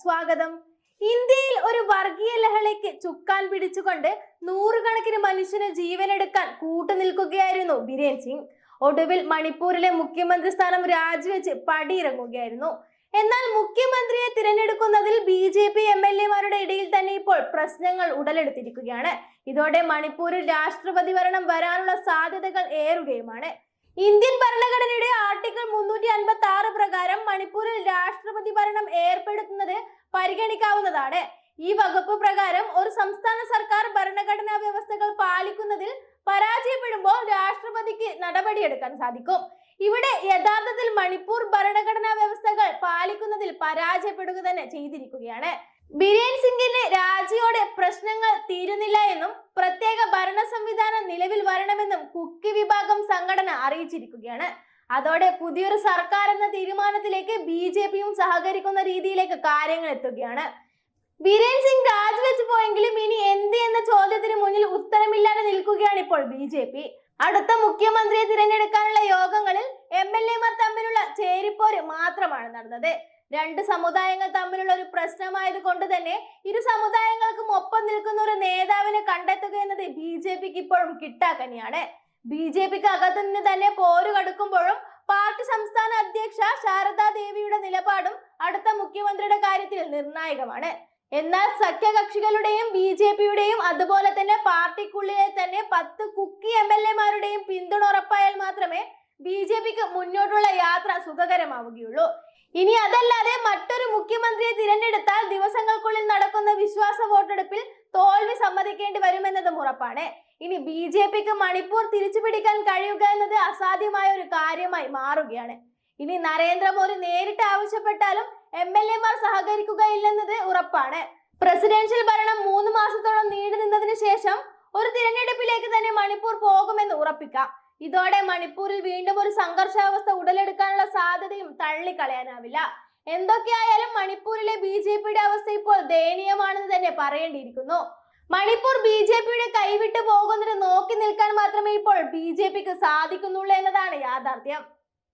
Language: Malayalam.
സ്വാഗതം. ഇന്ത്യയിൽ ഒരു വർഗീയ ലഹളയ്ക്ക് ചുക്കാൻ പിടിച്ചുകൊണ്ട് നൂറുകണക്കിന് മനുഷ്യന് ജീവനെടുക്കാൻ കൂട്ടുനിൽക്കുകയായിരുന്നു ബിരേൻ സിംഗ്. ഒടുവിൽ മണിപ്പൂരിലെ മുഖ്യമന്ത്രി സ്ഥാനം രാജിവെച്ച് പടിയിറങ്ങുകയായിരുന്നു. എന്നാൽ മുഖ്യമന്ത്രിയെ തിരഞ്ഞെടുക്കുന്നതിൽ B J P M L എമാരുടെ ഇടയിൽ തന്നെ ഇപ്പോൾ പ്രശ്നങ്ങൾ ഉടലെടുത്തിരിക്കുകയാണ്. ഇതോടെ മണിപ്പൂരിൽ രാഷ്ട്രപതി ഭരണം വരാനുള്ള സാധ്യതകൾ ഏറുകയുമാണ്. ഇന്ത്യൻ ഭരണഘടനയുടെ ആർട്ടിക്കിൾ മുന്നൂറ്റി അൻപത്തി ആറ് പ്രകാരം മണിപ്പൂരിൽ ഭരണം ഏർപ്പെടുത്തുന്നത് പരിഗണിക്കാവുന്നതാണ്. ഈ വകുപ്പ് പ്രകാരം ഒരു സംസ്ഥാന സർക്കാർ ഭരണഘടനാ വ്യവസ്ഥകൾ പാലിക്കുന്നതിൽ പരാജയപ്പെടുമ്പോൾ രാഷ്ട്രപതിക്ക് നടപടിയെടുക്കാൻ സാധിക്കും. ഇവിടെ യഥാർത്ഥത്തിൽ മണിപ്പൂർ ഭരണഘടനാ വ്യവസ്ഥകൾ പാലിക്കുന്നതിൽ പരാജയപ്പെടുക തന്നെ ചെയ്തിരിക്കുകയാണ്. ബിരേൻ സിംഗിന്റെ രാജിയോടെ പ്രശ്നങ്ങൾ തീരുന്നില്ല എന്നും പ്രത്യേക ഭരണ സംവിധാനം നിലവിൽ വരണമെന്നും കുക്കി വിഭാഗം സംഘടന അറിയിച്ചിരിക്കുകയാണ്. അതോടെ പുതിയൊരു സർക്കാർ എന്ന തീരുമാനത്തിലേക്ക് ബി ജെ പിയും സഹകരിക്കുന്ന രീതിയിലേക്ക് കാര്യങ്ങൾ എത്തുകയാണ്. ബിരേൻ സിംഗ് രാജിവെച്ച് പോയെങ്കിലും ഇനി എന്ത് എന്ന ചോദ്യത്തിന് മുന്നിൽ ഉത്തരമില്ലാതെ നിൽക്കുകയാണ് ഇപ്പോൾ ബി ജെ പി. അടുത്ത മുഖ്യമന്ത്രിയെ തിരഞ്ഞെടുക്കാനുള്ള യോഗങ്ങളിൽ എം എൽ എമാർ തമ്മിലുള്ള ചേരിപ്പോര് മാത്രമാണ് നടന്നത്. രണ്ട് സമുദായങ്ങൾ തമ്മിലുള്ള ഒരു പ്രശ്നമായത് കൊണ്ട് തന്നെ ഇരു സമുദായങ്ങൾക്കും ഒപ്പം നിൽക്കുന്ന ഒരു നേതാവിനെ കണ്ടെത്തുക എന്നത് ബി ജെ പിക്ക് ഇപ്പോഴും കിട്ടാക്കനിയാണ്. ബി ജെ പിക്ക് അകത്തു നിന്ന് തന്നെ പോര് കടുക്കുമ്പോഴും പാർട്ടി സംസ്ഥാന അധ്യക്ഷ ശാരദാ ദേവിയുടെ നിലപാടും അടുത്ത മുഖ്യമന്ത്രിയുടെ കാര്യത്തിൽ നിർണായകമാണ്. എന്നാൽ സഖ്യകക്ഷികളുടെയും ബി ജെ പിയുടെയും അതുപോലെ തന്നെ പാർട്ടിക്കുള്ളിലെ തന്നെ പത്ത് കുക്കി എം എൽ എമാരുടെയും പിന്തുണ ഉറപ്പായാൽ മാത്രമേ ബി ജെ പിക്ക് മുന്നോട്ടുള്ള യാത്ര സുഖകരമാവുകയുള്ളൂ. ഇനി അതല്ലാതെ മറ്റൊരു മുഖ്യമന്ത്രിയെ തിരഞ്ഞെടുത്താൽ ദിവസങ്ങൾക്കുള്ളിൽ നടക്കുന്ന വിശ്വാസ വോട്ടെടുപ്പിൽ തോൽവി സമ്മതിക്കേണ്ടി വരുമെന്നതും ഉറപ്പാണ്. ഇനി ബി ജെ പിക്ക് മണിപ്പൂർ തിരിച്ചു പിടിക്കാൻ കഴിയുക എന്നത് അസാധ്യമായ ഒരു കാര്യമായി മാറുകയാണ്. ഇനി നരേന്ദ്രമോദി നേരിട്ട് ആവശ്യപ്പെട്ടാലും എം എൽ എമാർ സഹകരിക്കുകയില്ലെന്നത് ഉറപ്പാണ്. പ്രസിഡൻഷ്യൽ ഭരണം മൂന്ന് മാസത്തോളം നീണ്ടു നിന്നതിന് ശേഷം ഒരു തിരഞ്ഞെടുപ്പിലേക്ക് തന്നെ മണിപ്പൂർ പോകുമെന്ന് ഉറപ്പിക്കാം. ഇതോടെ മണിപ്പൂരിൽ വീണ്ടും ഒരു സംഘർഷാവസ്ഥ ഉടലെടുക്കാനുള്ള സാധ്യതയും തള്ളിക്കളയാനാവില്ല. എന്തൊക്കെയായാലും മണിപ്പൂരിലെ ബി ജെ പിയുടെ അവസ്ഥ ഇപ്പോൾ ദയനീയമാണെന്ന് തന്നെ പറയേണ്ടിയിരിക്കുന്നു. മണിപ്പൂർ ബി ജെ പിയുടെ കൈവിട്ടു പോകുന്നത് നോക്കി നിൽക്കാൻ മാത്രമേ ഇപ്പോൾ ബി ജെ പിക്ക് സാധിക്കുന്നുള്ളൂ എന്നതാണ് യാഥാർത്ഥ്യം.